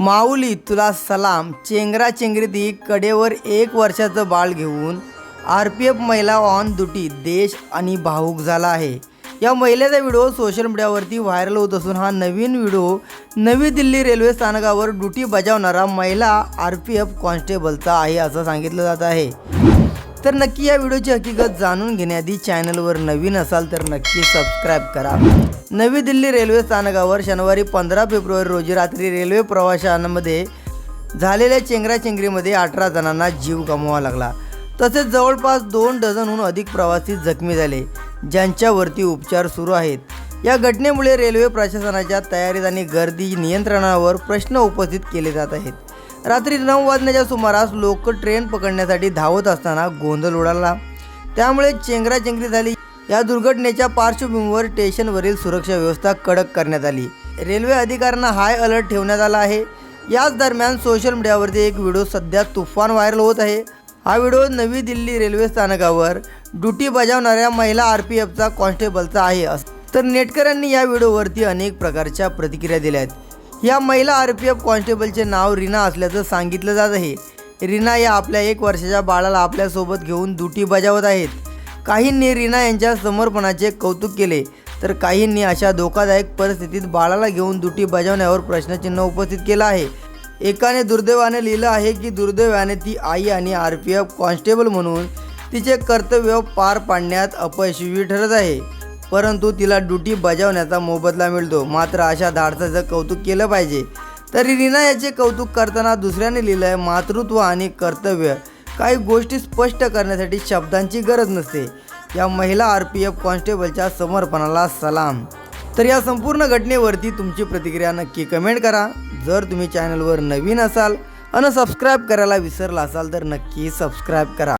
माऊली तुला सलाम. चेंगराचेंगरीती कडेवर एक वर्षाचं बाळ घेऊन आर पी एफ महिला ऑन ड्युटी देश आणि भाऊक झाला आहे. या महिलेचा व्हिडिओ सोशल मीडियावरती व्हायरल होत असून हा नवीन व्हिडिओ नवी दिल्ली रेल्वे स्थानकावर ड्युटी बजावणारा महिला आर पी एफ कॉन्स्टेबलचा आहे असं सांगितलं जात आहे. तर नक्की या व्हिडिओची हकीकत जाणून घेण्याआधी चॅनलवर नवीन असाल तर नक्की सबस्क्राईब करा. नवी दिल्ली रेल्वे स्थानकावर शनिवारी पंधरा फेब्रुवारी रोजी रात्री रेल्वे प्रवाशांमध्ये झालेल्या चेंगराचेंगरीमध्ये अठरा जणांना जीव गमवावा लागला. तसेच जवळपास दोन डझनहून अधिक प्रवासी जखमी झाले ज्यांच्यावरती उपचार सुरू आहेत. या घटनेमुळे रेल्वे प्रशासनाच्या तयारीत आणि गर्दी नियंत्रणावर प्रश्न उपस्थित केले जात आहेत. रात्री नऊ वाजण्याच्या सुमारास लोक ट्रेन पकडण्यासाठी धावत असताना गोंधळ उडाला. त्यामुळे चेंगराचेंगरी झाली. या दुर्घटनेच्या पार्श्वभूमीवर स्टेशनवरील सुरक्षा व्यवस्था कडक करण्यात आली. रेल्वे अधिकाऱ्यांना हाय अलर्ट ठेवण्यात आला आहे. याच दरम्यान सोशल मीडियावरती एक व्हिडिओ सध्या तुफान व्हायरल होत आहे. हा व्हिडिओ नवी दिल्ली रेल्वे स्थानकावर ड्युटी बजावणाऱ्या महिला आर पी एफचा कॉन्स्टेबलचा आहे. अस- तर नेटकऱ्यांनी या व्हिडिओवरती अनेक प्रकारच्या प्रतिक्रिया दिल्या आहेत. या महिला आर पी एफ कॉन्स्टेबलचे नाव रीना असल्याचं सांगितलं जात आहे. रीना या आपल्या एक वर्षाच्या बाळाला आपल्यासोबत घेऊन दुटी बजावत आहेत. काहींनी रीना यांच्या समर्पणाचे कौतुक केले तर काहींनी अशा धोकादायक परिस्थितीत बाळाला घेऊन दुटी बजावण्यावर प्रश्नचिन्ह उपस्थित केलं आहे. एकाने दुर्दैवाने लिहिलं आहे की दुर्दैवाने ती आई आणि आर पी एफ कॉन्स्टेबल म्हणून तिचे कर्तव्य पार पाडण्यात अपयशस्वी ठरत आहे. परंतु तिला ड्युटी बजावण्याचा मोबदला मिळतो. मात्र अशा धाडसाचं कौतुक केलं पाहिजे. तरी रीना याचे कौतुक करताना दुसऱ्याने लिहिलं आहे मातृत्व आणि कर्तव्य काही गोष्टी स्पष्ट करण्यासाठी शब्दांची गरज नसते या महिला आर पी एफ कॉन्स्टेबलच्या समर्पणाला सलाम. तर या संपूर्ण घटनेवरती तुमची प्रतिक्रिया नक्की कमेंट करा. जर तुम्ही चॅनलवर नवीन असाल आणि सबस्क्राईब करायला विसरला असाल तर नक्की सबस्क्राईब करा.